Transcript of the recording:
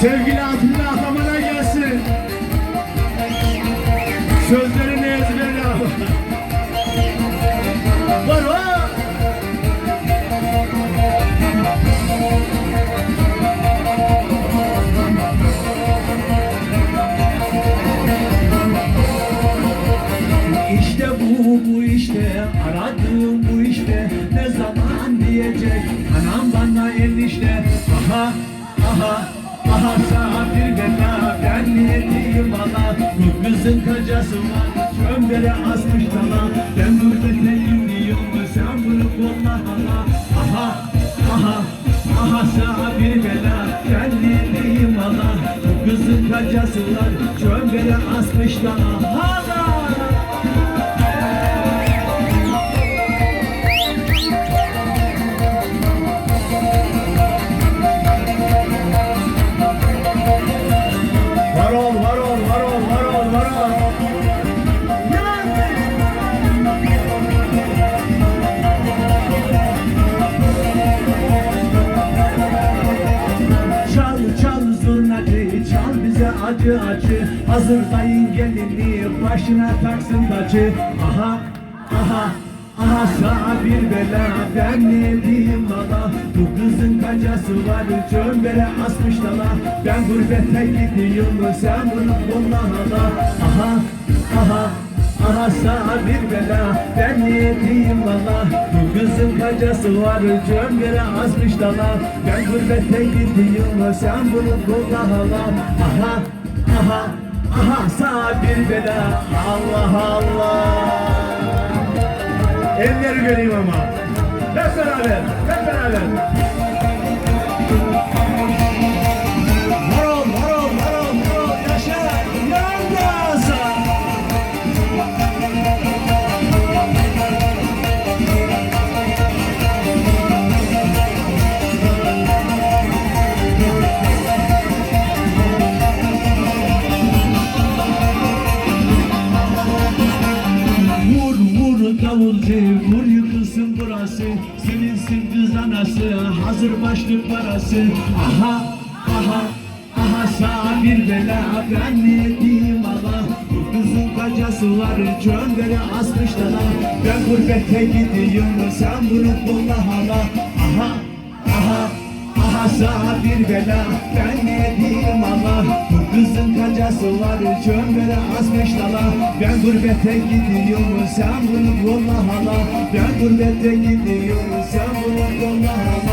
Sevgili Atilla Ataman'a gelsin. Sözlerini ezberle. Var var. İşte bu bu işte aradığım bu işte ne zaman diyecek çömbere asmış dala ben gurbeteyim diyorum sen bunu kolla hala. Aha aha aha sana bir bela. Ben niyetliyim ana bu kızın kocası var. Çömbere asmış dala hala acı acı. Hazırlayın gelini başına taksın tacı. Aha aha aha. Sana bir bela Ben ne diyeyim bana Bu kızın kancası var çömbere asmış dala. Ben gurbete gidiyorum sen bunu kolla hala Aha aha Aha. Sana bir bela ben ne diyeyim valla Bu kızın kocası var cömbere asmış dala. Ben gurbete gidiyorum sen bunu kolla hala Aha aha aha sana bir bela Allah Allah Elleri göreyim ama. Hep beraber, hep beraber. Davulcu vur yıkılsın burası. Silinsin kız anası hazır başlık parası. Aha aha aha sağ bir bela. Ben ne diyeyim Allah Bu kızın kocası var çöndere asmış dala Ben gurbete gidiyorum sen bunu kolla hala. Aha aha aha sağ bir bela. Ben ne diyeyim Allah kızın kocası var çömbere asmış dala. Ben gurbete gidiyorum sen bunu kolla hala. Ben gurbete gidiyorum sen bunu kolla hala